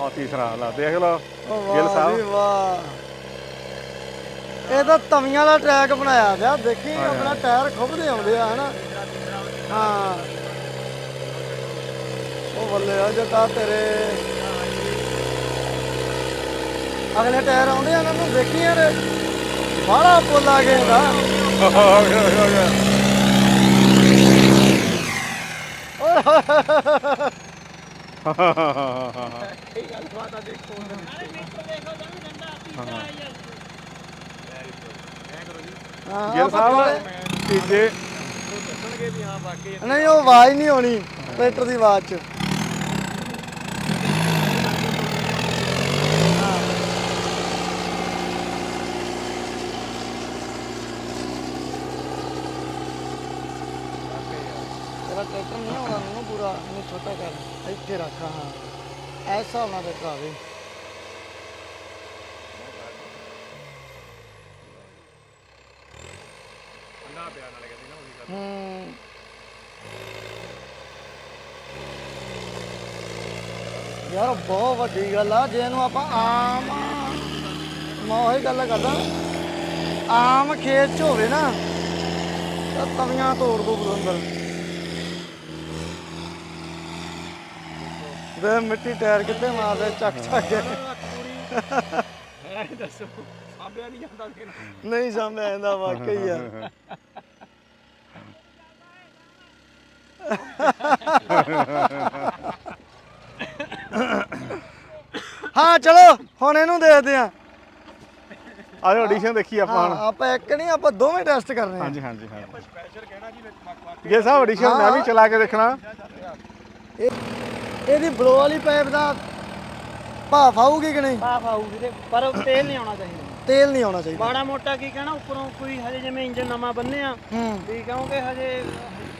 ਆ ਤੀਸਰਾ ਲਾ ਦੇਖ ਲਓ ਗਿੱਲ ਸਾਹਿਬ। ਵਾਹ। ਇਹ ਤਾਂ ਤਵੀਆਂ ਵਾਲਾ ਟਰੈਕ ਬਣਾਇਆ ਪਿਆ ਦੇਖੀ ਹਾਂ, ਆਪਣਾ ਹਾਂ। ਟਾਇਰ ਖੁੱਬਦੇ ਆਉਂਦੇ ਆ ਹਨਾ? ਹਾਂ। ਉਹ ਬੱਲੇ ਆ ਜੱਟਾ ਤੇਰੇ ਅਗਲੇ ਟਾਇਰ ਆਉਂਦੇ ਆ ਇਹਨਾਂ ਨੂੰ ਦੇਖੀ ਯਾਰ ਬਾਹਲਾ ਪੁੱਲ ਆ ਗਿਆ ਇਹਦਾ। ਹਾਂ। ਸਾਹਿਬ ਤੀਜੇ ਨਹੀਂ ਉਹ ਆਵਾਜ਼ ਨਹੀਂ ਆਉਣੀ ਟਰੈਕਟਰ ਦੀ ਆਵਾਜ਼ ਚ। ਟਰੈਕਟਰ ਨਹੀਂ ਆਉਂਦਾ ਨੂੰ ਪੂਰਾ ਇਹਨੂੰ ਛੋਟਾ ਕਰ। ਇੱਥੇ ਰੱਖ ਹਾਂ। ਇਸ ਹਿਸਾਬ ਨਾਲ ਟਰੈਕਟਰ ਆਵੇ ਹੂੰ। ਯਾਰ, ਬਹੁਤ ਵੱਡੀ ਗੱਲ ਆ, ਜੇ ਇਹਨੂੰ ਆਪਾਂ ਆਮ ਮੈਂ ਉਹੀ ਗੱਲ ਕਰਦਾ, ਆਮ ਖੇਤ ਚ ਹੋਵੇ ਨਾ, ਤਾਂ ਤਵੀਆਂ ਤੋੜ ਦੋ ਬਲੰਦਰ ਵੇ ਮਿੱਟੀ ਟਾਇਰ ਕਿੱਥੇ ਮਾਰਦੇ? ਚੱਕ ਚੱਕ ਕੇ। ਦੱਸੋ ਸਾਂਭਿਆ ਨਹੀਂ ਜਾਂਦਾ ਨਹੀਂ ਆਉਂਦਾ ਵਾਕਈ ਆ। ਹਾਂ ਚਲੋ ਹੁਣ ਇਹਨੂੰ ਦੇਖਦੇ ਆ। ਆਜੋ ਆਡੀਸ਼ਨ ਦੇਖੀ ਆਪਾਂ ਹੁਣ। ਆਪਾਂ ਇੱਕ ਨਹੀਂ ਆਪਾਂ ਦੋਵੇਂ ਟੈਸਟ ਕਰਨੇ ਆ। ਹਾਂਜੀ ਹਾਂਜੀ ਹਾਂਜੀ। ਗਿੱਲ ਸਾਹਿਬ ਆਡੀਸ਼ਨ ਮੈਂ ਵੀ ਚਲਾ ਕੇ ਦੇਖਣਾ। ਇਹ- ਇਹਦੀ ਬਲੋ ਵਾਲੀ ਪਾਈਪ ਦਾ ਭਾਫ ਆਊਗੀ ਕਿ ਨਹੀਂ? ਸਾਫ਼ ਆਊ ਵੀਰੇ ਪਰ ਤੇਲ ਨਹੀਂ ਆਉਣਾ ਚਾਹੀਦਾ। ਤੇਲ ਨਹੀਂ ਆਉਣਾ ਚਾਹੀਦਾ। ਮਾੜਾ ਮੋਟਾ ਕੀ ਕਹਿਣਾ ਉੱਪਰੋਂ ਕੋਈ ਹਜੇ ਜਿਵੇਂ ਇੰਜਨ ਨਵਾਂ ਬੰਨਿਆ ਹੂੰ। ਵੀ ਕਹੋਗੇ ਹਜੇ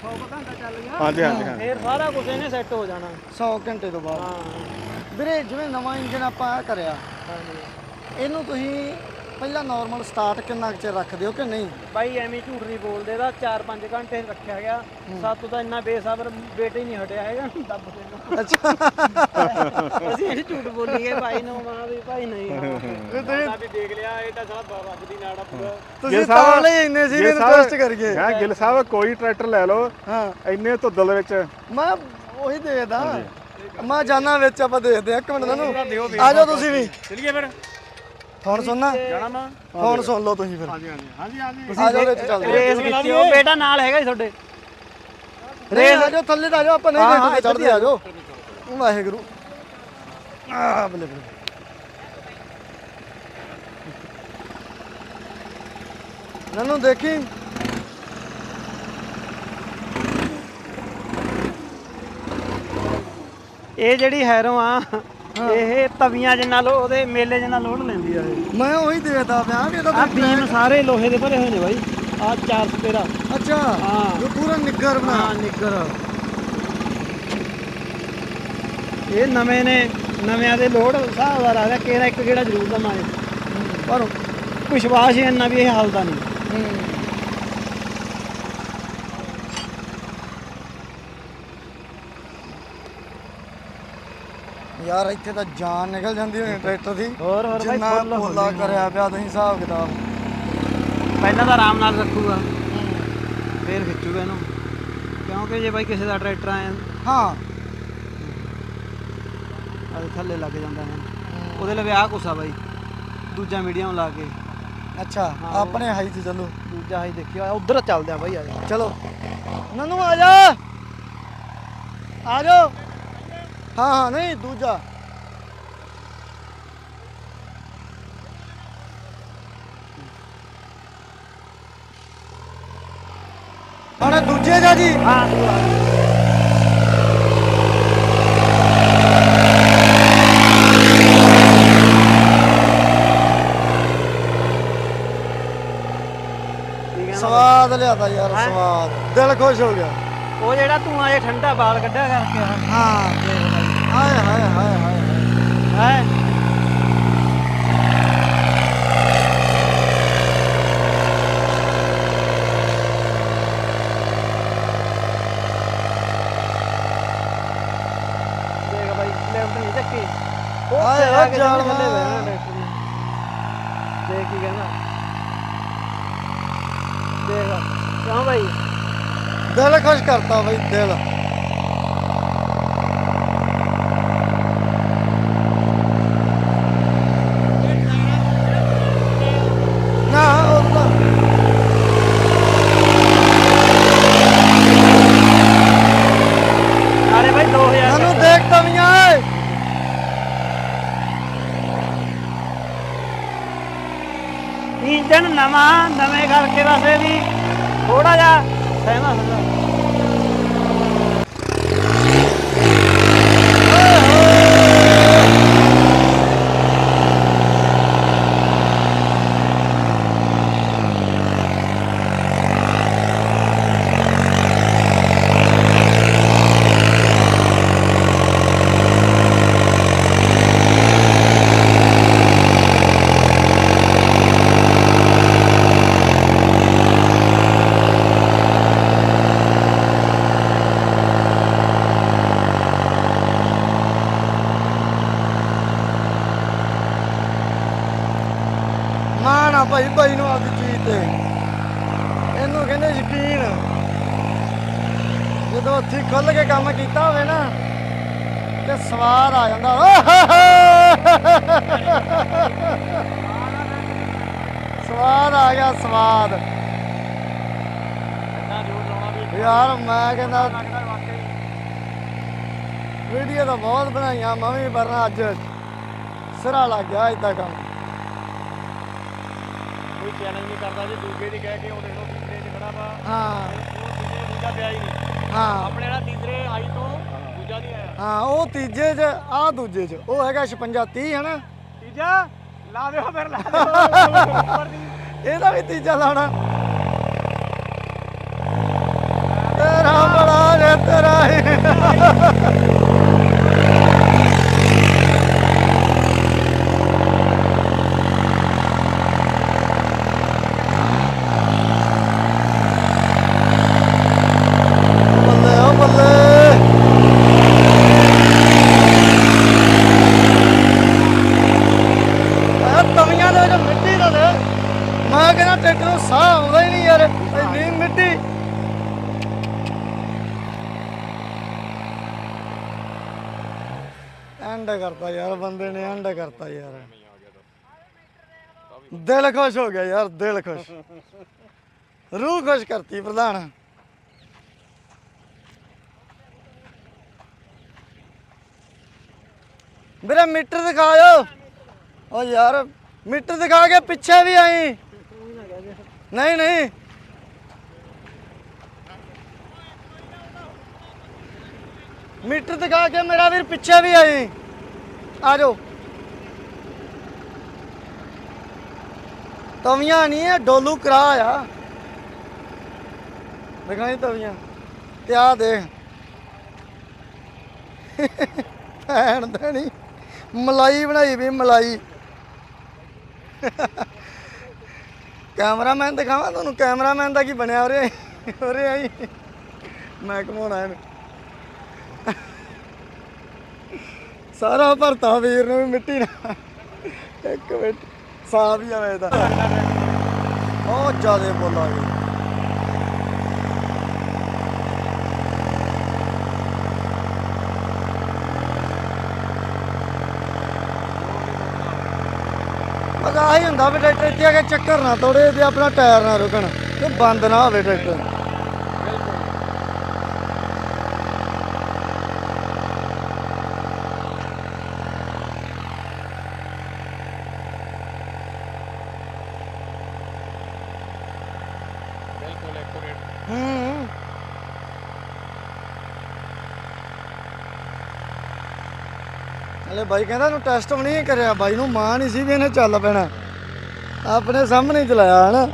100 ਘੰਟਾ ਚੱਲ ਗਿਆ ਹਾਂਜੀ ਹਾਂਜੀ ਫੇਰ ਸਾਰਾ ਕੁਝ ਇਹਨੇ ਸੈੱਟ ਹੋ ਜਾਣਾ। 100 ਘੰਟੇ ਤੋਂ ਬਾਅਦ। ਹਾਂ। ਵੀਰੇ ਜਿਵੇਂ ਨਵਾਂ ਇੰਜਨ ਆਪਾਂ ਕਰਿਆ ਹਾਂਜੀ। ਇਹਨੂੰ ਤੁਸੀਂ ਪਹਿਲਾਂ ਨਾਰਮਲ ਸਟਾਰਟ ਕਿੰਨਾ ਕੁ ਚਿਰ ਰੱਖਦੇ ਹੋ ਕਿ ਨਹੀਂ? ਬਾਈ ਐਵੇਂ ਝੂਠ ਨਹੀਂ ਬੋਲਦੇ ਦਾ 4-5 ਘੰਟੇ ਰੱਖਿਆ ਗਿਆ। ਸਾਤੋਂ ਤਾਂ ਇੰਨਾ ਬੇਸਬਰ ਬੇਟੇ ਹੀ ਨਹੀਂ ਹਟਿਆ ਹੈਗਾ ਦੱਬ ਦੇ ਨੂੰ। ਅੱਛਾ। ਅਸੀਂ ਇਹ ਝੂਠ ਬੋਲੀਏ ਭਾਈ ਨੂੰ ਮਾਂ ਵੀ ਭਾਈ ਨਹੀਂ। ਤੁਸੀਂ ਵੀ ਦੇਖ ਲਿਆ ਇਹ ਤਾਂ ਸਾਲਾ ਰੱਬ ਦੀ ਨਾੜਾ ਪੂਰਾ। ਤੁਸੀਂ ਤਾਂ ਲਈ ਇੰਨੇ ਸੀ ਵੀ ਸਾਹਿਬ- ਕਰੀਏ। ਮੈਂ ਗਿੱਲ ਸਾਹਿਬ ਕੋਈ ਟਰੈਕਟਰ ਲੈ ਲਓ ਹਾਂ। ਇੰਨੇ ਧੁੱਦਲ ਵਿੱਚ। ਮੈਂ ਉਹੀ ਦੇਖਦਾ। ਮੈਂ ਜਾਣਾ ਵਿੱਚ ਆਪਾਂ ਦੇਖਦੇ ਆ ਇੱਕ ਮਿੰਟ ਮੈਨੂੰ ਆ ਜਾਓ ਤੁਸੀਂ ਵੀ। ਚਲਿਏ ਫਿਰ। ਫੋਨ ਸੁਣਨਾ? ਜਾਣਾ ਮਾਂ? ਫੋਨ ਸੁਣ ਲਓ ਤੁਸੀਂ ਫਿਰ। ਹਾਂਜੀ ਹਾਂਜੀ। ਹਾਂਜੀ ਹਾਂਜੀ। ਆ ਜਾਓ ਵਿੱਚ ਚੱਲਦੇ। ਰੇਸ ਕੀਤੀ ਉਹ। ਬੇਟਾ ਨਾਲ ਹੈਗਾ ਜੀ ਤੁਹਾਡੇ। ਰੇਸ ਆ ਜਾਓ ਥੱਲੇ ਤਾਂ ਆ ਜਾਓ ਆਪਾਂ ਨਹੀਂ ਹਾਂ, ਰੇਟ ਤੇ ਇੱਧਰ ਚੜਦੇ ਆ। ਜਾਓ। ਵਾਹਿਗੁਰੂ। ਆ ਬੱਲੇ ਬੱਲੇ। ਨਨੂੰ ਦੇਖੀ? ਇਹ ਜਿਹੜੀ ਹੈਰੋ ਆ ਇਹ ਤਵੀਆਂ ਜਿੰਨਾ ਲੋ ਉਹਦੇ ਮੇਲੇ ਜਿੰਨਾ ਲੋਡ ਲੈਂਦੀ ਆ ਇਹ। ਮੈਂ ਉਹੀ ਦੇਖਦਾ ਪਿਆ ਵੀ ਇਹਦਾ ਆ ਬੀਮ ਸਾਰੇ ਲੋਹੇ ਦੇ ਭਰੇ ਹੋਏ ਨੇ ਬਾਈ। ਆ 413 ਅੱਛਾ ਹਾਂ। ਇਹ ਪੂਰਾ ਨਿੱਗਰ ਬਣਾ। ਹਾਂ ਨਿੱਗਰ ਇਹ ਨਵੇਂ ਨੇ ਨਵਿਆਂ ਦੇ ਲੋਡ ਹਿਸਾਬ ਦਾ ਰੱਖਦਾ ਕਿਹੜਾ ਇੱਕ ਕਿਹੜਾ ਜ਼ਰੂਰ ਦਵਾਂਗੇ। ਪਰ ਵਿਸ਼ਵਾਸ ਹੀ ਇੰਨਾ ਵੀ ਇਹ ਹਲਦਾ ਨਹੀਂ। ਯਾਰ ਇੱਥੇ ਤਾਂ ਜਾਨ ਨਿਕਲ ਜਾਂਦੀ ਹੋਣੀ ਟਰੈਕਟਰ ਦੀ। ਹੋਰ ਹੋਰ ਬਾਈ ਜਿੰਨਾ ਫੁੱਲ ਪੁੱਲਾ ਕਰਿਆ ਪਿਆ ਤੁਸੀਂ ਹਿਸਾਬ ਕਿਤਾਬ। ਪਹਿਲਾਂ ਤਾਂ ਆਰਾਮ ਨਾਲ ਰੱਖੂਗਾ। ਫੇਰ ਖਿੱਚੂਗਾ ਇਹਨੂੰ। ਕਿਉਂਕਿ ਜੇ ਬਾਈ ਕਿਸੇ ਦਾ ਟਰੈਕਟਰ ਆਇਆ। ਹਾਂ। ਆ ਥੱਲੇ ਲੱਗ ਜਾਂਦਾ ਹੈ। ਉਹਦੇ ਲਈ ਵਿਆਹ ਆ ਬਾਈ। ਦੂਜਾ ਮੀਡੀਅਮ ਲਾ ਕੇ। ਅੱਛਾ ਆਪਣੇ ਹਾਈ ਤੇ ਚੱਲੋ। ਦੂਜਾ ਹੀ ਦੇਖਿਓ। ਉਧਰ ਚੱਲਦੇ ਆ ਬਾਈ ਆ ਜਾ ਚਲੋ। ਨਨੂ ਆ ਜਾ। ਆ ਜਾ ਹਾਂ ਹਾਂ ਨਹੀਂ ਦੂਜਾ। ਹੁਣ ਦੂਜੇ ਦਾ ਜੀ। ਹਾਂ। ਹੈ? ਸਵਾਦ ਲਿਆਦਾ ਯਾਰ ਹੈਂ? ਸਵਾਦ। ਦਿਲ ਖੁਸ਼ ਹੋ ਗਿਆ। ਉਹ ਜਿਹੜਾ ਤੂੰ ਆਏ ਠੰਡਾ ਬਾਲ ਕੱਢਿਆ ਕਰਕੇ। ਆ ਹਾਂ ਹਾਏ ਹਾਏ ਹਾਏ ਹਾਏ ਹਾਏ। ਹੈ ਦੇਖ ਬਾਈ ਲੈਫਟ ਨਹੀਂ ਚੱਕੀ। ਕੇ ਜਾਲ ਥੱਲੇ ਬਹਿਣਾ ਟਰੈਕਟਰ ਨੇ ਦੇਖ ਕੀ ਕਹਿੰਦਾ ਦੇਖ ਕਿਉਂ ਭਾਈ ਦਿਲ ਖੁਸ਼ ਕਰਤਾ ਬਈ ਦਿਲ ਨਾ ਉਹ ਤਾਂ ਅਰੇ ਭਾਈ 2000 ਸਾਨੂੰ ਦੇਖ ਤਵੀਆਂ ਏ ਇੰਜਨ ਨਵਾਂ ਨਵੇਂ ਕਰਕੇ ਵਸੇ ਵੀ ਥੋੜਾ ਜਿਹਾ ਸਹਿਮਾ ਹੁੰਦਾ ਮਾਣ ਆ ਭਾਈ ਭਾਈ ਨੂੰ ਆਪਦੀ ਚੀਜ਼ ਤੇ। ਇਹਨੂੰ ਕਹਿੰਦੇ ਯਕੀਨ। ਜਦੋਂ ਹੱਥੀ ਖੁੱਲ ਕੇ ਕੰਮ ਕੀਤਾ ਹੋਵੇ ਨਾ, ਤੇ ਸਵਾਦ ਆ ਜਾਂਦਾ। ਸਵਾਦ ਆ ਗਿਆ ਸਵਾਦ ਯਾਰ, ਮੈਂ ਕਹਿੰਦਾ ਵੀਡੀਓ ਤਾਂ ਬਹੁਤ ਬਣਾਈਆਂ, ਮੈਂ ਵੀ ਵਰਨਾ ਅੱਜ ਸਿਰਾ ਲੱਗ ਗਿਆ ਇਦਾਂ ਕੰਮ। ਕੋਈ ਚੈਲੰਜ ਨਹੀਂ ਕਰਦਾ ਜੀ ਦੂਜੇ ਦੀ ਕਹਿ ਕੇ ਉਹ ਦੇਖੋ ਤੀਸਰੇ 'ਚ ਖੜਾ ਵਾ। ਹਾਂ। ਉਹ ਤੀਜੇ ਦੂਜਾ ਪਿਆ ਹੀ ਨਹੀਂ। ਹਾਂ। ਆਪਣੇ ਨਾਲ ਤੀਸਰੇ ਆਈ ਤੋਂ ਦੂਜਾ ਨਹੀਂ ਆਇਆ। ਹਾਂ ਉਹ ਤੀਜੇ 'ਚ ਆ ਦੂਜੇ 'ਚ। ਉਹ ਹੈਗਾ 56 30 ਹੈ ਨਾ ਤੀਜਾ? ਲਾ ਦਿਓ ਫਿਰ ਲਾ ਦਿਓ। ਇਹਦਾ ਵੀ ਤੀਜਾ ਲਾਉਣਾ। ਤੇਰਾ ਬੜਾ ਜੇ ਤੇਰਾ ਹੀ ਬੱਲੇ ਓ ਬੱਲੇ ਆ ਤਵੀਆਂ ਦੇ ਵਿੱਚ ਮਿੱਟੀ ਦਾ ਦੇ ਮੈਂ ਕਹਿੰਦਾ ਟਰੈਕਟਰ ਨੂੰ ਸਾਹ ਆਉਂਦਾ ਹੀ ਨਹੀਂ ਯਾਰ ਇੰਨੀ ਮਿੱਟੀ ਐਂਡ ਕਰਤਾ ਯਾਰ ਬੰਦੇ ਨੇ ਐਂਡ ਕਰਤਾ ਯਾਰ ਦਿਲ ਖੁਸ਼ ਹੋ ਗਿਆ ਯਾਰ, ਦਿਲ ਖੁਸ਼। ਰੂਹ ਖੁਸ਼ ਕਰਤੀ ਪ੍ਰਧਾਨ। ਵੀਰੇ, ਮੀਟਰ ਦਿਖਾਓ ਓ ਯਾਰ, ਮੀਟਰ ਦਿਖਾ ਕੇ ਪਿੱਛੇ ਵੀ ਆਈ। ਨਹੀਂ ਨਹੀਂ। ਮੀਟਰ ਦਿਖਾ ਕੇ ਮੇਰਾ ਵੀਰ ਪਿੱਛੇ ਵੀ ਆਈ। ਆ ਜਾਓ। ਤਵੀਆਂ ਨਹੀਂ, ਇਹ ਡੋਲੂ ਕਰਾ ਆ। ਦਿਖਾਈ ਤਵੀਆਂ। ਤੇ ਆ ਦੇਖ। ਭੈਣ ਦੇਣੀ। ਮਲਾਈ ਬਣਾਈ ਵੀ, ਮਲਾਈ। ਕੈਮਰਾਮੈਨ ਦਿਖਾਵਾਂ ਤੁਹਾਨੂੰ? ਕੈਮਰਾਮੈਨ ਦਾ ਕੀ ਬਣਿਆ ਉਰੇ? ਉਰੇ ਆਈ। ਮੈਂ ਘਮਾਉਣਾ ਇਹਨੂੰ। ਸਾਰਾ ਭਰਤਾ ਵੀਰ ਨੂੰ ਵੀ ਮਿੱਟੀ ਨਾਲ। ਇੱਕ ਮਿੰਟ। ਸਾਫ਼ ਹੀ ਆਵੇ ਇਹਦਾ ਬਹੁਤ ਜ਼ਿਆਦਾ ਬੋਲਾਂਗੇ ਬਸ ਆਹੀ ਹੁੰਦਾ ਵੀ ਟਰੈਕਟਰ ਇੱਥੇ ਆ ਕੇ ਚੱਕਰ ਨਾ ਤੋੜੇ ਤੇ ਆਪਣਾ ਟਾਇਰ ਨਾ ਰੁਕਣ ਤੇ ਬੰਦ ਨਾ ਹੋਵੇ ਟਰੈਕਟਰ ਬਿਲਕੁਲ ਐਕੂਰੇਟ ਹੂੰ ਹਲੇ ਬਾਈ ਕਹਿੰਦਾ ਨੂੰ ਟੈਸਟ ਵੀ ਨਹੀਂ ਕਰਿਆ। ਬਾਈ ਨੂੰ ਮਾਂ ਨਹੀਂ ਸੀ ਵੀ ਇਹਨੇ ਚੱਲ ਪੈਣਾ। ਆਪਣੇ ਸਾਹਮਣੇ ਹੀ ਚਲਾਇਆ ਹਨਾ।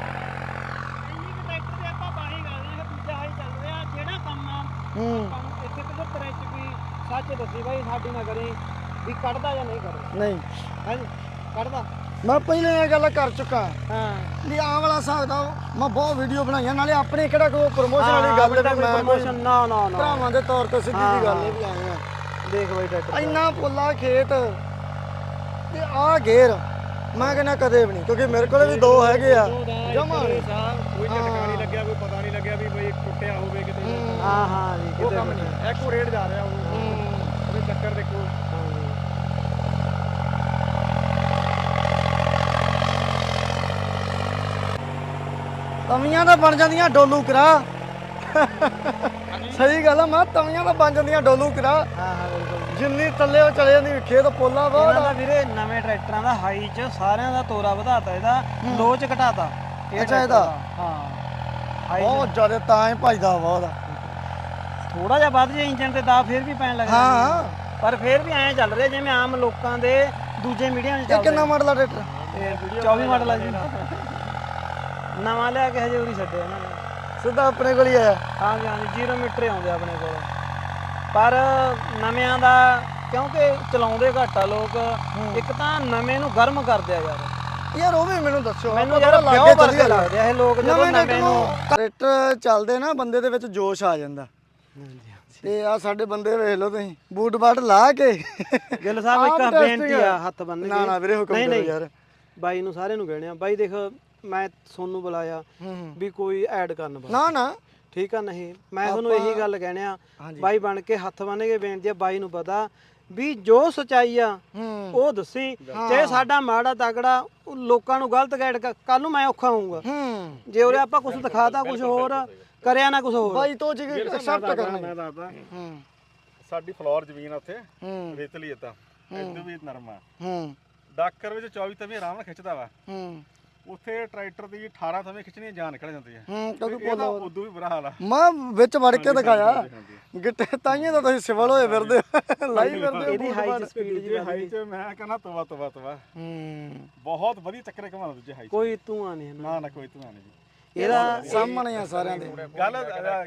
ਇੰਨੀ ਕੁ ਟਰੈਕਟਰ ਤੇ ਆਪਾਂ ਬਾਹੀ ਗੱਲ ਨੇ ਦੂਜਾ ਹਾਈ ਚੱਲ ਰਿਹਾ ਜਿਹੜਾ ਕੰਮ ਆ ਹੂੰ। ਆਪਾਂ ਨੂੰ ਇੱਥੇ 75 ਇੰਚ ਵੀ ਸੱਚ ਦੱਸੀ ਬਾਈ ਸਾਡੀ ਨਾ ਕਰੀ ਵੀ ਕੱਢਦਾ ਜਾਂ ਨਹੀਂ ਕੱਢਦਾ? ਨਹੀਂ। ਹਾਂਜੀ ਕੱਢਦਾ। ਮੈਂ ਪਹਿਲੇ ਇਹ ਗੱਲ ਕਰ ਚੁੱਕਾ। ਹਾਂ। ਵੀ ਆਹ ਵਾਲਾ ਹਿਸਾਬ ਦਾ ਮੈਂ ਬਹੁਤ ਵੀਡੀਓ ਬਣਾਈਆਂ ਨਾਲੇ ਆਪਣੇ ਕਿਹੜਾ ਕੋਈ ਪ੍ਰੋਮੋਸ਼ਨ ਵਾਲੀ ਗੱਲ ਵੀ ਮੈਂ ਪ੍ਰਮੋਸ਼ਨ ਨਾ ਨਾ ਨਾ। ਭਰਾਵਾਂ ਦੇ ਤੌਰ ਤੇ ਸਿੱਧੀ ਜੀ ਗੱਲ ਹੈ ਵੀ ਆਏ ਆ। ਦੇਖ ਬਈ ਟਰੈਕਟਰ ਇੰਨਾ ਪੋਲਾ ਖੇਤ ਤੇ ਆਹ ਗੇਰ ਮੈਂ ਕਹਿੰਦਾ ਕਦੇ ਵੀ ਨਹੀਂ ਕਿਉਂਕਿ ਮੇਰੇ ਕੋਲੇ ਵੀ ਦੋ ਹੈਗੇ ਆ। ਜਮਾ ਕੋਈ ਝਟਕਾ ਨਹੀਂ ਲੱਗਿਆ ਕੋਈ ਪਤਾ ਨਹੀਂ ਲੱਗਿਆ ਵੀ ਬਈ ਟੁੱਟਿਆ ਹੋਵੇ ਕਿਤੇ। ਹਾਂ। ਹਾਂ ਜੀ ਉਹ ਕਿਤੇ ਕੰਮ ਨਹੀਂ। ਐਕੂਰੇਟ ਜਾ ਰਿਹਾ ਉਹ ਉਹਦੇ ਚੱਕਰ ਦੇਖੋ ਤਵੀਆਂ ਤਾਂ ਬਣ ਜਾਂਦੀਆਂ ਡੋਲੂ ਕਰਾ। ਸਹੀ ਗੱਲ ਆ ਮੈਂ ਤਵੀਆਂ ਤਾਂ ਬਣ ਜਾਂਦੀਆਂ ਡੋਲੂ ਕਰਾ। ਹਾਂ ਹਾਂ ਬਿਲਕੁਲ। ਜਿੰਨੀ ਥੱਲੇ ਉਹ ਚਲੇ ਜਾਂਦੀ ਖੇਤ ਪੋਲਾ ਇਹਨਾਂ ਦਾ। ਵੀਰੇ ਨਵੇਂ ਟਰੈਕਟਰਾਂ ਦਾ ਹਾਈ ਚ ਸਾਰਿਆਂ ਦਾ ਤੋਰਾ ਵਧਾਤਾ ਇਹਦਾ ਲੋ ਚ ਘਟਾਤਾ। ਅੱਛਾ, ਇਹਦਾ? ਹਾਂ। ਹਾਈ ਬਹੁਤ ਜ਼ਿਆਦਾ ਤਾਂ ਹੀ ਭਜਦਾ ਬਹੁਤ ਆ। ਥੋੜਾ ਜਿਹਾ ਵੱਧ ਜੇ ਇੰਜਨ ਤੇ ਦਾ ਫਿਰ ਵੀ ਪੈਣ ਲੱਗ ਹਾਂ। ਜਾਂਦਾ ਪਰ ਫਿਰ ਵੀ ਐਂ ਚੱਲ ਰਿਹਾ ਜਿਵੇਂ ਆਮ ਲੋਕਾਂ ਦੇ ਦੂਜੇ ਮੀਡੀਅਮ ਚ ਇਹ ਚੱਲਦੇ ਕਿੰਨਾ ਮਾਡਲ ਆ ਟਰੈਕਟਰ? ਇਹ 24 ਮਾਡਲ ਆ ਜੀ। ਨਵਾਂ ਲਿਆ ਕੇ ਹਜੇ ਉਰੀ ਛੱਡਿਆ ਇਹਨਾਂ ਨੇ। ਸਿੱਧਾ ਆਪਣੇ ਕੋਲ ਹੀ ਆਇਆ। ਹਾਂਜੀ ਹਾਂਜੀ 0 ਮੀਟਰ ਹੀ ਆਉਂਦੇ ਆਪਣੇ ਕੋਲ। ਪਰ ਨਵਿਆਂ ਦਾ ਕਿਉਂਕਿ ਚਲਾਉਂਦੇ ਘੱਟ ਆ ਲੋਕ ਇੱਕ ਤਾਂ ਨਵੇਂ ਨੂੰ ਗਰਮ ਕਰਦੇ ਆ ਯਾਰ। ਯਾਰ ਉਹ ਵੀ ਮੈਨੂੰ ਦੱਸਿਓ ਮੈਨੂੰ ਯਾਰ ਕਿਉਂ ਵਰਗੇ। ਲੱਗਦੇ ਆ ਇਹ ਲੋਕ ਜਦੋਂ ਨਵੇਂ ਨੂੰ ਟਰੈਕਟਰ ਚੱਲਦੇ ਨਾ ਬੰਦੇ ਦੇ ਵਿੱਚ ਜੋਸ਼ ਆ ਜਾਂਦਾ। ਤੇ ਆ ਸਾਡੇ ਬੰਦੇ ਵੇਖ ਲਓ ਤੁਸੀਂ ਬੂਟ ਬਾਟ ਲਾ ਕੇ। ਗਿੱਲ ਸਾਹਿਬ ਇੱਕ ਬੇਨਤੀ ਆ ਹੱਥ ਬੰਨ ਕੇ। ਨਾ ਨਾ ਵੀਰੇ ਹੁਕਮ ਕਰੋ ਯਾਰ। ਬਾਈ ਨੂੰ ਸਾਰਿਆਂ ਨੂੰ ਕਹਿਣੇ ਆ। ਬਾਈ ਦੇਖ ਮੈਂ ਸੋਨੂੰ ਬੁਲਾਇਆ ਹੂੰ ਵੀ ਕੋਈ ਐਡ ਕਰਨ ਬਸ ਨਾ ਨਾ। ਠੀਕ ਆ ਨਹੀਂ? ਮੈਂ ਤੁਹਾਨੂੰ ਇਹੀ ਗੱਲ ਕਹਿਣੇ ਆ ਬਾਈ ਬਣ ਕੇ ਹੱਥ ਬੰਨ ਕੇ ਬੇਨਤੀ ਆ ਬਾਈ ਨੂੰ ਪਤਾ ਵੀ ਜੋ ਸਚਾਈ ਆ ਹੂੰ। ਉਹ ਦੱਸੀ। ਚਾਹੇ ਸਾਡਾ ਮਾੜਾ ਤਗੜਾ ਉਹ ਲੋਕਾਂ ਨੂੰ ਗਲਤ ਗਾਈਡ ਕੱਲ ਨੂੰ ਮੈਂ ਔਖਾ ਹੋਊਂਗਾ। ਹੂੰ। ਜੇ ਉਹਰੇ ਆਪਾਂ ਕੁਝ ਦਿਖਾਤਾ ਕੁਝ ਹੋਰ ਕਰਿਆ ਨਾ ਕੁਝ ਹੋਰ। ਬਾਈ ਤੋਂ ਜੀ ਐਕਸੈਪਟ ਕਰਨਾ। ਮੈਂ ਦੱਸਦਾ ਹੂੰ। ਸਾਡੀ ਫਲੋਰ ਜ਼ਮੀਨ ਆ ਉੱਥੇ ਹੂੰ। ਰੇਤਲੀ ਤਾਂ। ਇੱਧਰ ਵੀ ਨਰਮ। ਹੂੰ। ਡਾਕਰ ਵਿੱਚ 24 ਤਵੇਂ ਆਰਾਮ ਨਾਲ ਖਿੱਚਦਾ ਵਾ। ਹੂੰ। ਉੱਥੇ ਟਰੈਕਟਰ ਦੀ 18 ਤਵੇਂ ਖਿੱਚਣੀ ਜਾਨ ਨਿਕਲ ਜਾਂਦੀ ਹੈ ਹੂੰ ਕਿਉਂਕਿ ਇਹਦਾ ਉਦੋਂ ਵੀ ਬੁਰਾ ਹਾਲ ਆ। ਮੈਂ ਵਿੱਚ ਵੜ ਕੇ ਦਿਖਾਇਆ। ਗਿੱਟੇ ਤਾਈਆਂ ਤਾਂ ਤੁਸੀਂ ਸਿਵਲ ਹੋਏ ਫਿਰਦੇ ਹੋ। ਲਾਈ ਫਿਰਦੇ ਹੋ ਇਹਦੀ ਹਾਈ ਸਪੀਡ ਜੀ ਦੂਜੇ ਹਾਈ ਚ ਮੈਂ ਕਹਿੰਦਾ ਤਵਾ ਤਵਾ ਤਵਾ। ਹੂੰ। ਬਹੁਤ ਵਧੀਆ ਚੱਕਰੇ ਘਮਾਉਂਦਾ ਦੂਜੇ ਹਾਈ ਚ। ਕੋਈ ਧੂਆਂ ਨਹੀਂ। ਨਾ ਨਾ ਕੋਈ ਧੂਆਂ ਨਹੀਂ। ਜੀ ਇਹਦਾ ਸਾਹਮਣੇ ਆ ਸਾਰਿਆਂ ਦੇ। ਗੱਲ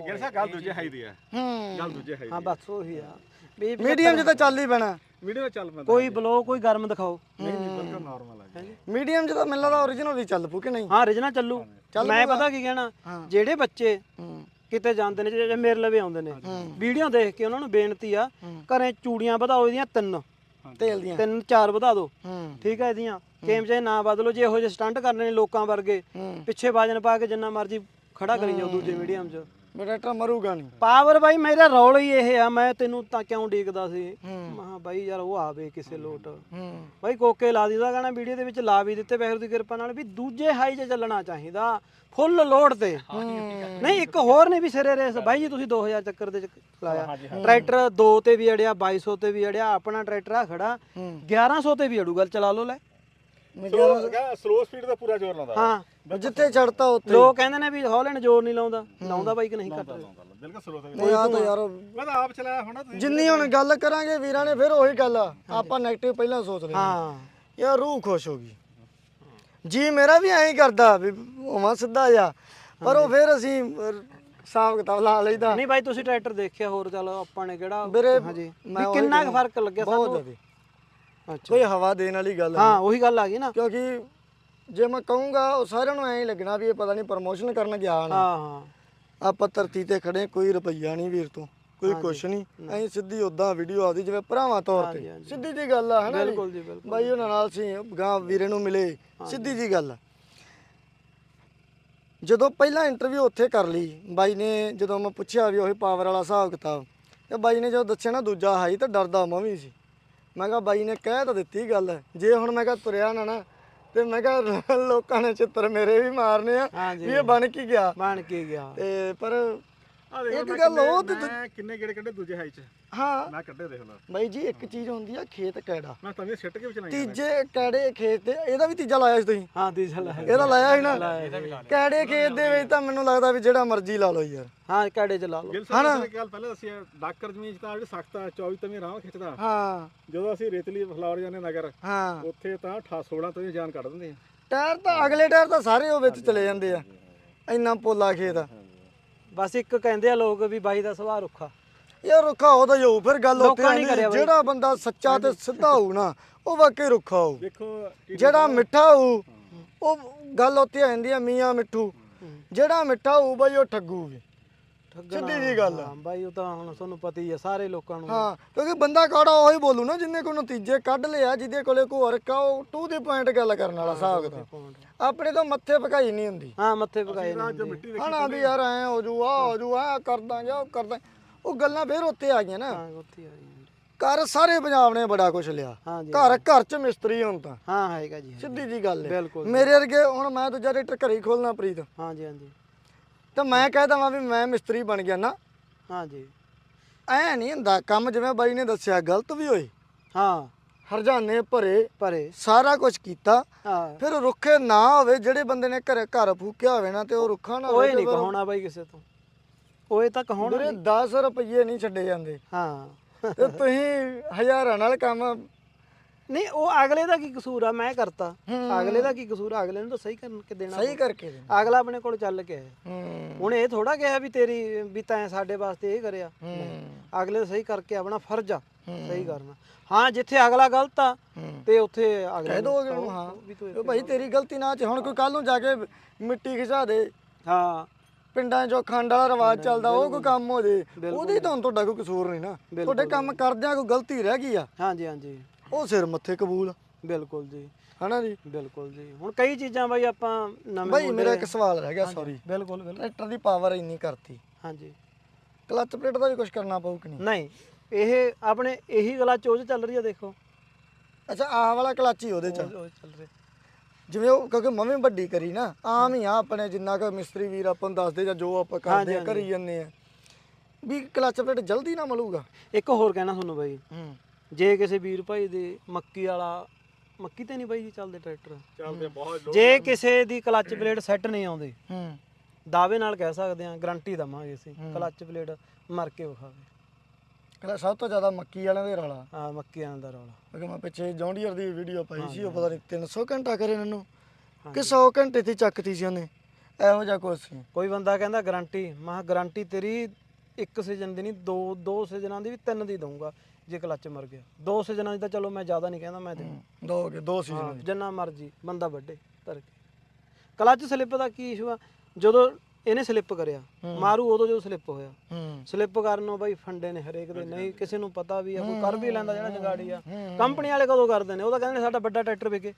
ਗਿਰ ਸਾ ਗੱਲ ਦੂਜੇ ਹਾਈ ਦੀ ਆ। ਹੂੰ। ਗੱਲ ਦੂਜੇ ਹਾਈ ਹਾਂ ਬਸ ਉਹੀ ਆ। ਮੀਡੀਅਮ 'ਚ ਤਾਂ ਚੱਲ ਹੀ ਪੈਣਾ। ਵੀਡੀਓ ਚੱਲ ਪੈਂਦਾ ਕੋਈ ਬਲੋ ਕੋਈ ਗਰਮ ਦਿਖਾਓ। ਨਹੀਂ ਨਹੀਂ ਬਿਲਕੁਲ ਨਾਰਮਲ ਆ ਜੀ। ਮੀਡੀਅਮ 'ਚ ਤਾਂ ਮੈਨੂੰ ਲੱਗਦਾ origignal ਹੀ ਚੱਲ ਪੂ ਕਿ ਨਹੀਂ? ਹਾਂ ਰਿਜਨਾ ਚੱਲੂ। ਮੈਂ ਪਤਾ ਕੀ ਕਹਿਣਾ? ਜਿਹੜੇ ਬੱਚੇ ਹੂੰ। ਕਿਤੇ ਜਾਂਦੇ ਨੇ ਜਿਹੜੇ ਮੇਰੇ ਲਵੇ ਆਉਂਦੇ ਨੇ ਵੀਡੀਓ ਦੇਖ ਕੇ ਉਹਨਾਂ ਨੂੰ ਬੇਨਤੀ ਆ ਘਰੇ ਚੂੜੀਆਂ ਵਧਾਓ ਇਹਦੀਆਂ ਤਿੰਨ। ਤੇਲ ਦੀਆਂ। ਤਿੰਨ ਚਾਰ ਵਧਾ ਦਿਓ ਹੂੰ। ਠੀਕ ਹੈ ਇਹਦੀਆਂ। ਕੇਮ ਚਾਹੇ ਨਾ ਬਦਲੋ ਜੇ ਇਹੋ ਜਿਹੇ ਸਟੰਟ ਕਰਨੇ ਨੇ ਲੋਕਾਂ ਵਰਗੇ ਪਿੱਛੇ ਬਾਜਨ ਪਾ ਕੇ ਜਿੰਨਾ ਮਰਜ਼ੀ ਖੜਾ ਕਰੀ ਜਾਓ ਦੂਜੇ ਮੀਡੀਅਮ 'ਚ। ਮੇਰਾ ਟਰਾ ਮਰੂਗਾ ਨਹੀਂ। ਪਾਵਰ ਬਾਈ ਮੇਰਾ ਰੌਲ ਹੀ ਇਹ ਆ ਮੈਂ ਤੈਨੂੰ ਤਾਂ ਕਿਉਂ ਡੀਕਦਾ ਸੀ? ਹੂੰ। ਮਹਾ ਬਾਈ ਯਾਰ ਉਹ ਆਵੇ ਕਿਸੇ ਲੋਟ। ਬਾਈ ਕੋਕੇ ਲਾ ਦਿੱਤਾ ਗਾਣਾ ਵੀਡੀਓ ਦੇ ਵਿੱਚ ਲਾ ਵੀ ਦਿੱਤੇ ਵੈਗਰੂ ਦੀ ਕਿਰਪਾ ਨਾਲ ਵੀ ਦੂਜੇ ਹਾਈ 'ਚ ਚੱਲਣਾ ਚਾਹੀਦਾ ਫੁੱਲ ਲੋਡ ਤੇ। ਨਹੀਂ ਇੱਕ ਹੋਰ ਨਹੀਂ ਵੀ ਸਿਰੇ ਰੇਸ। ਬਾਈ ਜੀ ਤੁਸੀਂ 2000 ਚੱਕਰ ਦੇ ਚ ਲਾਇਆ। ਟਰੈਕਟਰ 2 ਤੇ ਵੀ ਅੜਿਆ 2200 ਤੇ ਵੀ ਅੜਿਆ ਆਪਣਾ ਟਰੈਕਟਰ ਆ ਖੜਾ। 1100 ਤੇ ਵੀ ਅੜੂ ਗੱਲ ਚਲਾ ਲਓ ਲੈ। ਸਲੋ ਸਪੀਡ ਦਾ ਪੂਰਾ ਜ਼ੋਰ ਲਾਉਂਦਾ। ਹਾਂ। ਜਿੱਥੇ ਛੜਤਾ ਉੱਥੇ ਲੋਕ ਕਹਿੰਦੇ ਨੇ ਵੀ ਹੌਲੈਂਡ ਜ਼ੋਰ ਨਹੀਂ ਲਾਉਂਦਾ ਲਾਉਂਦਾ ਬਾਈ ਕਿ ਨਹੀਂ ਕੱਟ ਬਿਲਕੁਲ ਸਲੋ ਤੇ ਨਹੀਂ ਆ ਤਾਂ ਯਾਰ ਮੈਂ ਤਾਂ ਆਪ ਚਲਾਇਆ ਹੋਣਾ ਤੁਸੀਂ। ਜਿੰਨੀ ਹੁਣ ਗੱਲ ਕਰਾਂਗੇ ਵੀਰਾਂ ਨੇ ਫਿਰ ਉਹੀ ਗੱਲ ਆ। ਆਪਾਂ 네ਗੇਟਿਵ ਪਹਿਲਾਂ ਸੋਚ ਰਹੇ ਹਾਂ। ਯਾਰ ਰੂਹ ਖੁਸ਼ ਹੋ ਗਈ। ਜੀ ਮੇਰਾ ਵੀ ਐਂ ਹੀ ਕਰਦਾ ਵੀ ਹੋਵਾਂ ਸਿੱਧਾ ਜਾ ਪਰ ਉਹ ਫਿਰ ਅਸੀਂ ਹਿਸਾਬ ਕਿਤਾਬ ਲਾ ਲਈਦਾ। ਨਹੀਂ ਬਾਈ ਤੁਸੀਂ ਟਰੈਕਟਰ ਦੇਖਿਆ ਹੋਰ ਚੱਲ ਆਪਾਂ ਨੇ ਕਿਹੜਾ ਹਾਂਜੀ। ਮੈਂ ਵੀ ਉਹੀ ਕਿੰਨਾ ਕੁ ਫ਼ਰਕ ਲੱਗਿਆ ਬਹੁਤ ਸਾਨੂੰ? ਜ਼ਿਆਦਾ। ਅੱਛਾ। ਕੋਈ ਹਵਾ ਦੇਣ ਵਾਲੀ ਗੱਲ ਹਾਂ ਉਹੀ ਗੱਲ ਆ ਗਈ ਨਾ। ਕਿਉਂਕਿ ਜੇ ਮੈਂ ਕਹੂੰਗਾ ਉਹ ਸਾਰਿਆਂ ਨੂੰ ਐਂ ਹੀ ਲੱਗਣਾ ਵੀ ਇਹ ਪਤਾ ਨਹੀਂ ਪ੍ਰਮੋਸ਼ਨ ਕਰਨ ਗਿਆ ਨਾ ਹਾਂ ਹਾਂ। ਆਪਾਂ ਧਰਤੀ ਤੇ ਖੜੇ ਕੋਈ ਰੁਪਈਆ ਨਹੀਂ ਵੀਰ ਤੋਂ ਕੋਈ ਕੁਛ ਨਹੀਂ। ਐਂ ਸਿੱਧੀ ਉਦਾਂ ਵੀਡੀਓ ਆਦੀ ਜਿਵੇਂ ਭਰਾਵਾਂ ਤੌਰ ਤੇ। ਸਿੱਧੀ ਜੀ ਗੱਲ ਆ ਹਨਾ? ਬਿਲਕੁਲ ਜੀ? ਬਿਲਕੁਲ। ਬਾਈ ਉਹਨਾਂ ਨਾਲ ਸੀ ਗਾਂ ਵੀਰੇ ਨੂੰ ਮਿਲੇ ਸਿੱਧੀ ਜੀ ਗੱਲ ਆ। ਜਦੋਂ ਪਹਿਲਾਂ ਇੰਟਰਵਿਊ ਉੱਥੇ ਕਰ ਲਈ ਬਾਈ ਨੇ ਜਦੋਂ ਮੈਂ ਪੁੱਛਿਆ ਵੀ ਉਹੀ ਪਾਵਰ ਵਾਲਾ ਹਿਸਾਬ ਕਿਤਾਬ ਤੇ ਬਾਈ ਨੇ ਜਦੋਂ ਦੱਸਿਆ ਨਾ ਦੂਜਾ ਹਾਈ ਤਾਂ ਡਰਦਾ ਮੈਂ ਵੀ ਸੀ। ਮੈਂ ਕਿਹਾ ਬਾਈ ਨੇ ਕਹਿ ਤਾਂ ਦਿੱਤੀ ਗੱਲ ਜੇ ਹੁਣ ਮੈਂ ਕਿਹਾ ਤੁਰਿਆ ਨਾ ਨਾ ਤੇ ਮੈਂ ਕਿਹਾ ਲੋਕਾਂ ਨੇ ਚਿੱਤਰ ਮੇਰੇ ਵੀ ਮਾਰਨੇ ਆ ਹਾਂਜੀ। ਵੀ ਇਹ ਬਣ ਕੀ ਗਿਆ ਬਣ ਕੇ ਗਿਆ ਤੇ ਪਰ ਇੱਕ ਗੱਲ ਉਹ ਤੇ ਮੈਂ ਕਿੰਨੇ ਗੇੜੇ ਕੱਢੇ ਦੂਜੇ ਹਾਈ ਚ। ਹਾਂ। ਮੈਂ ਕੱਢੇ ਦੇਖ ਲਓ। ਬਾਈ ਜੀ ਇੱਕ ਚੀਜ਼ ਹੁੰਦੀ ਆ ਖੇਤ ਕੈੜਾ। ਮੈਂ ਤਾਂ ਵੀ ਸਿੱਟ ਕੇ ਵੀ ਚਲਾਈ ਤੀਜੇ ਕੈੜੇ ਖੇਤ ਤੇ ਇਹਦਾ ਵੀ ਤੀਜਾ ਲਾਇਆ ਸੀ ਤੁਸੀਂ? ਹਾਂ ਦੀ ਚੱਲ ਇਹਦਾ ਲਾਇਆ ਸੀ ਨਾ? ਕੈੜੇ ਖੇਤ ਦੇ ਵਿੱਚ ਤਾਂ ਮੈਨੂੰ ਲੱਗਦਾ ਵੀ ਜਿਹੜਾ ਮਰਜ਼ੀ ਲਾ ਲਓ ਯਾਰ। ਹਾਂ ਕਾੜੇ ਚ ਲਾ ਲਓ। ਗਿਲ ਸਾਹਿਬ ਨੇ ਗੱਲ ਪਹਿਲਾਂ ਦੱਸਿਆ ਡਾਕਰ ਜ਼ਮੀਨ ਚ ਤਾਂ ਜਿਹੜੀ ਸਖਤ ਆ 24 ਤਵੇਂ ਆਰਾਮ ਖਿੱਚਦਾ। ਹਾਂ। ਜਦੋਂ ਅਸੀਂ ਰੇਤਲੀ ਫਲੋਰ ਜਾਂਦੇ ਨਗਰ ਹਾਂ। ਉੱਥੇ ਤਾਂ 18 16 ਤਵੇਂ ਜਾਨ ਕੱਢ ਦਿੰਦੇ ਆ। ਟਾਇਰ ਤਾਂ ਅਗਲੇ ਟਾਇਰ ਤਾਂ ਸਾਰੇ ਉਹ ਵਿੱਚ ਚਲੇ ਜਾਂਦੇ ਆ। ਇੰਨਾ ਪੋਲਾ ਖੇਤ ਆ। ਬਸ ਇੱਕ ਕਹਿੰਦੇ ਆ ਲੋਕ ਵੀ ਬਾਈ ਦਾ ਸੁਭਾਅ ਰੁੱਖਾ। ਯਾਰ ਰੁੱਖਾ ਉਹਦਾ ਹੀ ਹੋਊ ਫਿਰ ਗੱਲ ਉੱਥੇ ਲੋਕਾਂ ਨੇ ਆਉਂਦੀ ਕਰਿਆ ਬਾਈ। ਜਿਹੜਾ ਬੰਦਾ ਸੱਚਾ ਤੇ ਸਿੱਧਾ ਹੋਊ ਨਾ ਉਹ ਵਾਕਈ ਰੁੱਖਾ ਹੋਊ। ਦੇਖੋ ਜਿਹੜਾ ਮਿੱਠਾ ਹੋਊ ਉਹ ਗੱਲ ਉੱਥੇ ਆ ਜਾਂਦੀ ਆ ਮੀਆਂ ਮਿੱਠੂ। ਜਿਹੜਾ ਮਿੱਠਾ ਹੋਊ ਬਈ ਉਹ ਠੱਗੂ ਵੀ ਸਿੱਧੀ ਜਿਹੀ ਗੱਲ। ਆ। ਹਾਂ ਬਾਈ ਉਹ ਤਾਂ ਹੁਣ ਤੁਹਾਨੂੰ ਪਤਾ ਹੀ ਆ ਸਾਰੇ ਲੋਕਾਂ ਨੂੰ। ਹਾਂ ਕਿਉਂਕਿ ਬੰਦਾ ਕਾੜਾ ਉਹੀ ਬੋਲੂ ਨਾ ਜਿੰਨੇ ਕੋ ਨਤੀਜੇ ਕੱਢ ਲਿਆ ਜਿਹਦੇ ਕੋਲੇ ਕੋ ਹਰਕ ਆ ਉਹ ਟੂ ਦੀ ਪੁਆਇੰਟ ਗੱਲ ਕਰਨ ਵਾਲਾ ਹਿਸਾਬ ਕਿਤਾਬ ਆਪਣੇ ਤੋਂ ਮੱਥੇ ਭਕਾਈ ਨਹੀਂ ਹੁੰਦੀ। ਹਾਂ ਮੱਥੇ ਪਕਾਏ ਨੇ ਜੋ ਮਿੱਟੀ ਹਣਾ ਵੀ ਯਾਰ ਐ ਹੋ ਜੂ ਆ ਹੋ ਜੂ ਆ ਕਰਦਾ ਜਾਂ ਉਹ ਕਰਦਾ। ਉਹ ਗੱਲਾਂ ਫੇਰ ਉੱਤੇ ਆ ਗਈਆਂ ਨਾ। ਹਾਂ ਉੱਥੇ ਆ ਜੀ ਘਰ ਸਾਰੇ ਪੰਜਾਬ ਨੇ ਬੜਾ ਕੁਝ ਲਿਆ। ਹਾਂ ਜੀ ਘਰ ਘਰ ਚ ਮਿਸਤਰੀ ਹੁਣ ਤਾਂ। ਹਾਂ ਹੈਗਾ ਜੀ ਸਿੱਧੀ ਜੀ। ਗੱਲ ਹੈ ਬਿਲਕੁਲ। ਮੇਰੇ ਵਰਗੇ ਹੁਣ ਮੈਂ ਦੂਜਾ ਰੇਟਰ ਘਰੇ ਹੀ ਖੋਲਣਾ ਪ੍ਰੀਤ। ਹਾਂ ਜੀ ਹਾਂ ਜੀ। ਤੇ ਮੈਂ ਕਹਿ ਦਵਾਂ ਵੀ ਮੈਂ ਮਿਸਤਰੀ ਬਣ ਗਿਆ ਨਾ। ਹਾਂ ਜੀ ਐ ਨਹੀਂ ਹੁੰਦਾ ਕੰਮ ਜਿਵੇਂ ਬਾਈ ਨੇ ਦੱਸਿਆ ਗਲਤ ਵੀ ਹੋਈ ਹਾਂ। ਹਰਜਾਨੇ ਭਰੇ ਪਰੇ ਸਾਰਾ ਕੁਝ ਕੀਤਾ। ਹਾਂ। ਫਿਰ ਰੁੱਖੇ ਨਾ ਹੋਵੇ ਜਿਹੜੇ ਬੰਦੇ ਨੇ ਘਰੇ ਘਰ ਫੂਕਿਆ ਹੋਵੇ ਨਾ ਤੇ ਉਹ ਰੁੱਖਾ ਨਾ ਓਏ ਹੋਵੇ ਨਹੀਂ ਕਹਾਉਣਾ ਬਾਈ ਕਿਸੇ ਤੋਂ। ਓਏ ਤਾਂ ਕਹਾਉਣਾ ਵੀਰੇ 10 ਰੁਪਏ ਨਹੀਂ ਛੱਡੇ ਜਾਂਦੇ। ਹਾਂ। ਤੇ ਤੁਸੀਂ ਹਜ਼ਾਰਾਂ ਨਾਲ ਕੰਮ ਨਹੀਂ ਉਹ ਅਗਲੇ ਦਾ ਕੀ ਕਸੂਰ ਆ? ਮੈਂ ਕਰਤਾ। ਅਗਲੇ ਦਾ ਕੀ ਕਸੂਰ ਆ? ਅਗਲੇ ਨੂੰ ਤਾਂ ਸਹੀ ਕਰਨ ਕੇ ਦੇਣਾ ਸਹੀ ਕਰਕੇ ਦੇ ਅਗਲਾ ਆਪਣੇ ਕੋਲ ਚੱਲ ਕੇ ਆਇਆ। ਹੁਣ ਇਹ ਥੋੜਾ ਕਿਹਾ ਵੀ ਤੇਰੀ ਵੀ ਤੈਂ ਸਾਡੇ ਵਾਸਤੇ ਇਹ ਕਰਿਆ। ਅਗਲੇ ਦਾ ਸਹੀ ਕਰਕੇ ਆਪਣਾ ਫਰਜ਼ ਆ। ਸਹੀ ਕਰਨਾ। ਹਾਂ ਜਿੱਥੇ ਅਗਲਾ ਗਲਤ ਆ। ਤੇ ਉੱਥੇ ਅਗਲੇ ਕਹਿ ਨੂੰ ਦੋਗੇ ਕਹੋ ਉਹਨੂੰ ਹਾਂ। ਵੀ ਤੂੰ ਵੀ ਭਾਈ ਤੇਰੀ ਗਲਤੀ ਨਾ ਚ ਹੁਣ ਕੋਈ ਕੱਲ ਨੂੰ ਜਾ ਕੇ ਮਿੱਟੀ ਖਿਚਾ ਦੇ। ਹਾਂ। ਪਿੰਡਾਂ 'ਚੋਂ ਖੰਡ ਵਾਲਾ ਰਿਵਾਜ ਚੱਲਦਾ ਉਹ ਕੋਈ ਕੰਮ ਹੋ ਜੇ। ਉਹਦੇ ਤਾਂ ਤੁਹਾਡਾ ਕੋਈ ਕਸੂਰ ਨਹੀਂ ਨਾ। ਤੁਹਾਡੇ ਕੰਮ ਕਰਦਿਆਂ ਕੋਈ ਗਲਤੀ ਰਹਿ ਗਈ ਆ। ਹਾਂਜੀ ਹਾਂਜੀ। ਉਹ ਸਿਰ ਮੱਥੇ ਕਬੂਲ। ਬਿਲਕੁਲ ਜੀ। ਹਨਾ ਜੀ? ਬਿਲਕੁਲ ਜੀ। ਹੁਣ ਕਈ ਚੀਜ਼ਾਂ ਬਾਈ ਆਪਾਂ ਨਵੇਂ ਭਾਈ ਮੇਰਾ ਇੱਕ ਸਵਾਲ ਰਹਿ ਗਿਆ ਸੌਰੀ ਬਿਲਕੁਲ ਬਿਲਕੁਲ। ਟਰੈਕਟਰ ਦੀ ਪਾਵਰ ਇੰਨੀ ਕਰਤੀ। ਹਾਂਜੀ। ਕਲਚ ਪਲੇਟ ਦਾ ਵੀ ਕੁਝ ਕਰਨਾ ਪਊ ਕਿ ਨਹੀਂ? ਨਹੀਂ ਇਹ ਆਪਣੇ ਇਹੀ ਗਲਾ ਚੋਜ ਚੱਲ ਰਹੀ ਆ ਦੇਖੋ। ਅੱਛਾ ਆਹ ਵਾਲਾ ਕਲਚ ਹੀ ਉਹਦੇ ਚ। ਉਹ ਚੱਲ ਰਿਹਾ। ਜਿਵੇਂ ਉਹ ਕਿਉਂਕਿ ਮੰਮੀ ਵੱਡੀ ਕਰੀ ਨਾ ਆਮ ਹੀ ਆ ਆਪਣੇ ਜਿੰਨਾ ਕੁ ਮਿਸਤਰੀ ਵੀਰ ਆਪਾਂ ਨੂੰ ਦੱਸਦੇ ਜਾਂ ਜੋ ਆਪਾਂ ਕਰਦੇ ਆ ਕਰੀ ਜੰਨੇ ਆ। ਵੀ ਕਲਚ ਪਲੇਟ ਜਲਦੀ ਨਾ ਮਿਲੂਗਾ? ਇੱਕ ਹੋਰ ਕਹਿਣਾ ਤੁਹਾਨੂੰ ਬਾਈ। ਹੂੰ। ਜੇ ਕਿਸੇ ਵੀਰ ਭਾਈ ਦੇ ਮੱਕੀ ਵਾਲਾ ਮੱਕੀ ਤੇ ਨਹੀਂ ਬਾਈ ਜੀ ਚੱਲਦੇ ਟਰੈਕਟਰ? ਚੱਲਦੇ ਬਹੁਤ ਜੇ ਕਿਸੇ ਦੀ ਕਲੱਚ ਪਲੇਟ ਸੈੱਟ ਨਹੀਂ ਆਉਂਦੇ ਹੂੰ। ਦਾਅਵੇ ਨਾਲ ਕਹਿ ਸਕਦੇ ਆ ਗਾਰੰਟੀ ਦਵਾਂਗੇ ਅਸੀਂ ਕਲੱਚ ਪਲੇਟ ਮਰ ਕੇ ਵਿਖਾਵੇ। ਕਹਿੰਦਾ ਸਭ ਤੋਂ ਜ਼ਿਆਦਾ ਮੱਕੀ ਵਾਲਿਆਂ ਦੇ ਰੌਲਾ। ਆ ਮੱਕੀਆਂ ਦਾ ਰੌਲਾ। ਕਿਉਂਕਿ ਮੈਂ ਪਿੱਛੇ ਜੌਂਡੀਅਰ ਦੀ ਵੀਡੀਓ ਪਾਈ ਸੀ ਉਹ ਪਤਾ ਨਹੀਂ 300 ਘੰਟਾ ਕਰੇ ਮੈਨੂੰ। ਕਿ 100 ਘੰਟੇ ਤੇ ਚੱਕਤੀ ਸੀ ਉਹਨੇ ਇਹੋ ਜਿਹਾ ਕੁਛ ਸੀ। ਕੋਈ ਬੰਦਾ ਕਹਿੰਦਾ ਗਾਰੰਟੀ ਮੈਂ ਗਾਰੰਟੀ ਤੇਰੀ ਇੱਕ ਸੀਜ਼ਨ ਦੀ ਨਹੀਂ ਦੋ ਦੋ ਸੀਜ਼ਨਾਂ ਦੀ ਵੀ ਤਿੰਨ ਦੀ ਦਊਂਗਾ। ਜੇ ਕਲੱਚ ਮਰ ਗਿਆ। ਦੋ ਸੀਜ਼ਨਾਂ ਦੀ ਤਾਂ ਚਲੋ ਮੈਂ ਜ਼ਿਆਦਾ ਨਹੀਂ ਕਹਿੰਦਾ ਮੈਂ ਤੇ ਦੋ ਗਏ ਦੋ ਸੀ ਹਾਂ ਜਿੰਨਾ ਮਰਜ਼ੀ ਬੰਦਾ ਵੱਡੇ ਧਰ ਕੇ ਕਲੱਚ ਸਲਿੱਪ ਦਾ ਕੀ ਇਸ਼ੂ ਆ? ਜਦੋਂ ਇਹਨੇ ਸਲਿੱਪ ਕਰਿਆ ਮਾਰੂ ਉਦੋਂ ਜਦੋਂ ਸਲਿੱਪ ਹੋਇਆ। ਹੂੰ। ਸਲਿੱਪ ਕਰਨ ਨੂੰ ਬਾਈ ਫੰਡੇ ਨੇ ਹਰੇਕ ਦੇ ਨਹੀਂ ਕਿਸੇ ਨੂੰ ਪਤਾ ਵੀ ਆ ਕੋਈ ਕਰ ਵੀ ਲੈਂਦਾ ਜਿਹੜਾ ਜਗਾੜੀ ਆ। ਕੰਪਨੀ ਵਾਲੇ ਕਦੋਂ ਕਰਦੇ ਨੇ? ਉਹ ਤਾਂ ਕਹਿੰਦੇ ਨੇ ਸਾਡਾ ਵੱਡਾ ਟਰੈਕਟਰ ਵਿਕੇ।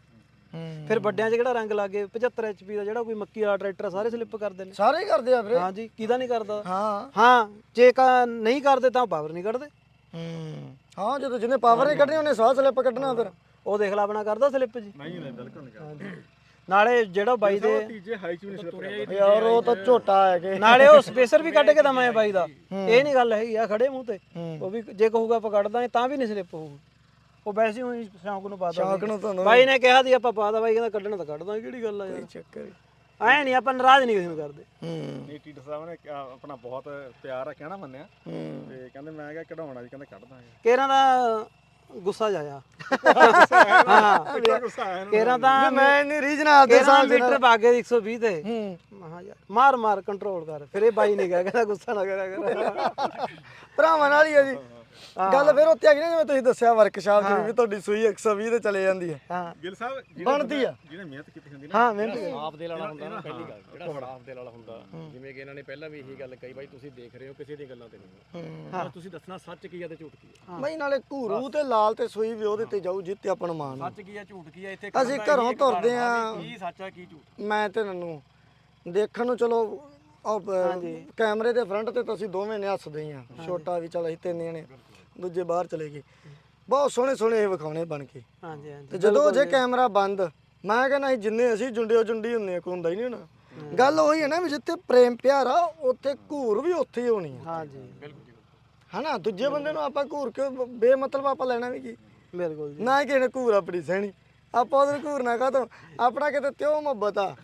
ਹੂੰ। ਫਿਰ ਵੱਡਿਆਂ 'ਚ ਕਿਹੜਾ ਰੰਗ ਲੱਗੇ? 75 HP ਦਾ ਜਿਹੜਾ ਕੋਈ ਮੱਕੀ ਵਾਲਾ ਟਰੈਕਟਰ ਆ, ਸਾਰੇ ਸਲਿੱਪ ਕਰਦੇ ਨੇ। ਸਾਰੇ ਹੀ ਕਰਦੇ ਆ ਵੀਰੇ। ਹਾਂਜੀ ਕਿਹਦਾ ਨਹੀਂ ਕਰਦਾ? ਹਾਂ। ਹਾਂ ਜੇ ਕਾ ਨਹੀਂ ਕਰਦੇ ਤਾਂ ਪਾਵਰ ਨਹੀਂ ਕੱਢਦੇ। ਹੂੰ। ਹਾਂ ਜਦੋਂ ਜਿਹਨੇ ਪਾਵਰ ਨਹੀਂ ਕੱਢਣੀ ਉਹਨੇ ਸਾਹ ਸਲਿੱਪ ਕੱਢਣਾ ਫਿਰ। ਉਹ ਦੇਖ ਲਾ ਆਪਣਾ ਕਰਦਾ ਸਲਿੱਪ ਜੀ। ਨਹੀਂ ਨਹੀਂ ਬਿਲਕੁਲ ਨਹੀਂ ਕਰਦਾ। ਨਾਲੇ ਜਿਹੜਾ ਬਾਈ ਦੇ ਤੀਜੇ ਹਾਈ ਚ ਵੀ ਨਹੀਂ ਸਿਰ ਯਾਰ ਉਹ ਤਾਂ ਝੋਟਾ ਹੈ ਕਿ। ਨਾਲੇ ਉਹ ਸਪੇਸਰ ਵੀ ਕੱਢ ਕੇ ਦਵਾਂ ਬਾਈ ਦਾ। ਇਹ ਨਹੀਂ ਗੱਲ ਹੈਗੀ ਆ ਖੜੇ ਮੂੰਹ ਤੇ। ਉਹ ਵੀ ਜੇ ਕਹੂਗਾ ਆਪਾਂ ਕੱਢਦਾ ਤਾਂ ਵੀ ਨਹੀਂ ਸਲਿੱਪ ਹੋਊ ਉਹ ਵੈਸੇ ਹੀ ਸ਼ੌਂਕ ਨੂੰ ਪਾਦਾ ਸ਼ੌਕ ਨੂੰ ਤੁਹਾਨੂੰ ਬਾਈ ਨੇ ਕਿਹਾ ਦੀ ਆਪਾਂ ਪਾਦਾ ਬਾਈ ਕਹਿੰਦਾ ਕੱਢਣਾ ਤਾਂ ਕੱਢਦਾ ਕਿਹੜੀ ਗੱਲ ਆ ਯਾਰ? ਚੱਕਰ ਐ ਨਹੀਂ ਆਪਾਂ ਨਾਰਾਜ਼ ਨਹੀਂ ਕਿਸੇ ਨੂੰ ਕਰਦੇ। ਹੂੰ। ਨਹੀਂ ਟੀਟਰ ਸਾਹਿਬ ਨੇ ਕਿਹਾ ਆਪਣਾ ਬਹੁਤ ਪਿਆਰ ਆ ਕਹਿਣਾ ਮੰਨਿਆ ਹੂੰ। ਤੇ ਕਹਿੰਦੇ ਮੈਂ ਕਿਹਾ ਕਢਾਉਣਾ ਜੀ ਕਹਿੰਦੇ ਕੱਢ ਦਾਂਗੇ। ਕੇਰਾਂ ਦਾ ਗੁੱਸਾ ਜਾਇਆ ਹਾਂ। ਕਿੰਨਾ ਗੁੱਸਾ ਆਇਆ ਇਹਨੂੰ? ਕੇਰਾਂ ਤਾਂ ਮੈਂ ਨਹੀਂ ਰੀਜਨਲ ਦੇ ਕੇਰਾਂ ਮੀਟਰ ਭਾਗੇ 120 ਤੇ। ਹੂੰ। ਮਹਾ ਯਾਰ ਮਾਰ ਮਾਰ ਕੰਟਰੋਲ ਕਰ ਫਿਰ ਇਹ ਬਾਈ ਨਹੀਂ ਗਿਆ ਕਹਿੰਦਾ ਗੁੱਸਾ ਨਾ ਕਰਿਆ ਕਰ। ਭਰਾਵਾਂ ਨਾਲ ਹੀ ਆ ਜੀ। ਗੱਲ ਫਿਰ ਉੱਤੇ ਆ ਗਈ ਨਾ ਜਿਵੇਂ ਤੁਸੀਂ ਦੱਸਿਆ ਵਰਕਸ਼ਾਪ ਚ ਵੀ ਤੁਹਾਡੀ ਸੂਈ 120 ਤੇ ਚਲੇ ਜਾਂਦੀ ਹੈ। ਹਾਂ। ਗਿਲ ਸਾਹਿਬ ਬਣਦੀ ਆ। ਜਿਹਨੇ ਮਿਹਨਤ ਕੀਤੀ ਹੁੰਦੀ ਨਾ ਹਾਂ ਮਿਹਨਤ ਆਪ ਦੇ ਵਾਲਾ ਹੁੰਦਾ ਨਾ ਪਹਿਲੀ ਗੱਲ ਜਿਹੜਾ ਆਪ ਦੇ ਵਾਲਾ ਹੁੰਦਾ। ਜਿਵੇਂ ਕਿ ਇਹਨਾਂ ਨੇ ਪਹਿਲਾਂ ਵੀ ਇਹੀ ਗੱਲ ਕਹੀ ਬਾਈ ਤੁਸੀਂ ਦੇਖ ਰਹੇ ਹੋ ਕਿਸੇ ਦੀ ਗੱਲਾਂ ਤੇ ਨਹੀਂ ਹਾਂ। ਤੁਸੀਂ ਦੱਸਣਾ ਸੱਚ ਕੀ ਹੈ ਤੇ ਝੂਠ ਕੀ ਹੈ। ਬਈ ਨਾਲੇ ਘੂਰੂ ਤੇ ਲਾਲ ਤੇ ਸੂਈ ਵੀ ਉਹਦੇ ਤੇ ਜਾਊ ਜਿੱਤੇ ਆਪਾਂ ਨੂੰ ਮਾਣ। ਆ। ਸੱਚ ਕੀ ਹੈ ਝੂਠ ਕੀ ਹੈ ਇੱਥੇ ਅਸੀਂ ਘਰੋਂ ਤੁਰਦੇ ਆ ਕੀ ਸੱਚ ਹੈ ਕੀ ਝੂਠ ਮੈਂ ਤੇ ਨੰਨੂ ਦੇਖਣ ਨੂੰ ਚਲੋ ਉਹ ਬ- ਕੈਮਰੇ ਦੇ ਫਰੰਟ ਤੇ ਤਾਂ ਅਸੀਂ ਦੋਵੇਂ ਨੇ ਹੱਸਦੇ ਹੀ ਆ ਛੋਟਾ ਵੀ ਚਲ ਅਸੀਂ ਤਿੰਨ ਜਣੇ ਦੂਜੇ ਬਾਹਰ ਚਲੇ ਗਏ। ਬਹੁਤ ਸੋਹਣੇ ਸੋਹਣੇ ਇਹ ਵਿਖਾਉਣੇ ਬਣ ਕੇ। ਹਾਂਜੀ ਹਾਂਜੀ। ਤੇ ਜਦੋਂ ਜੇ ਕੈਮਰਾ ਬੰਦ ਮੈਂ ਕਹਿੰਦਾ ਸੀ ਜਿੰਨੇ ਅਸੀਂ ਜੁੰਡਿਓ ਜੁੰਡੀ ਹੁੰਨੇ ਆ ਕੋਈ ਹੁੰਦਾ ਹੀ ਨਹੀਂ ਹੋਣਾ। ਗੱਲ ਉਹੀ ਹੈ ਨਾ ਵੀ ਜਿੱਥੇ ਪ੍ਰੇਮ ਪਿਆਰ ਆ ਉੱਥੇ ਘੂਰ ਵੀ ਉੱਥੇ ਹੀ ਹੋਣੀ ਆ। ਹਾਂਜੀ। ਹਨਾ ਦੂਜੇ ਬੰਦੇ ਨੂੰ ਆਪਾਂ ਘੂਰ ਕੇ ਬੇਮਤਲਬ ਆਪਾਂ ਲੈਣਾ ਵੀ ਕੀ? ਬਿਲਕੁਲ ਜੀ। ਨਾ ਹੀ ਕਿਸੇ ਨੇ ਘੂਰ ਆਪਣੀ ਸਹਿਣੀ। ਆਪਾਂ ਉਹਦੇ ਘੂਰ ਨਾ ਕਾਤੋਂ ਆਪਣਾ ਕਿਤੇ ਤਿਉ ਮੁਹੱਬਤ ਆ।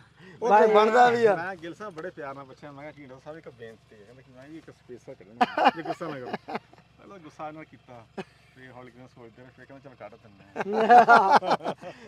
ਉੱਥੇ ਬਣਦਾ ਵੀ ਆ। ਮੈਂ ਗਿਲ ਸਾਹਿਬ ਬੜੇ ਪਿਆਰ ਨਾਲ ਪੁੱਛਿਆ ਮੈਂ ਕਿਹਾ ਟੀਟਰ ਸਾਹਿਬ ਇੱਕ ਬੇਨਤੀ ਹੈ। ਕਹਿੰਦਾ ਕਿ ਮੈਂ ਜੀ ਇੱਕ ਸਪੇਸਰ ਕੱਢਣਾ ਜੇ ਗੁੱਸਾ ਨਾ ਕਰੋ। ਪਹਿਲਾਂ ਗੁੱਸਾ ਨਾਲ ਕੀਤਾ। ਤੇ ਹੌਲੀ ਕਿਵੇਂ ਸੋਚਦੇ ਰਹੇ ਫਿਰ ਕਹਿੰਦਾ ਚਲ ਕੱਢ ਦਿੰਦੇ ਹਾਂ।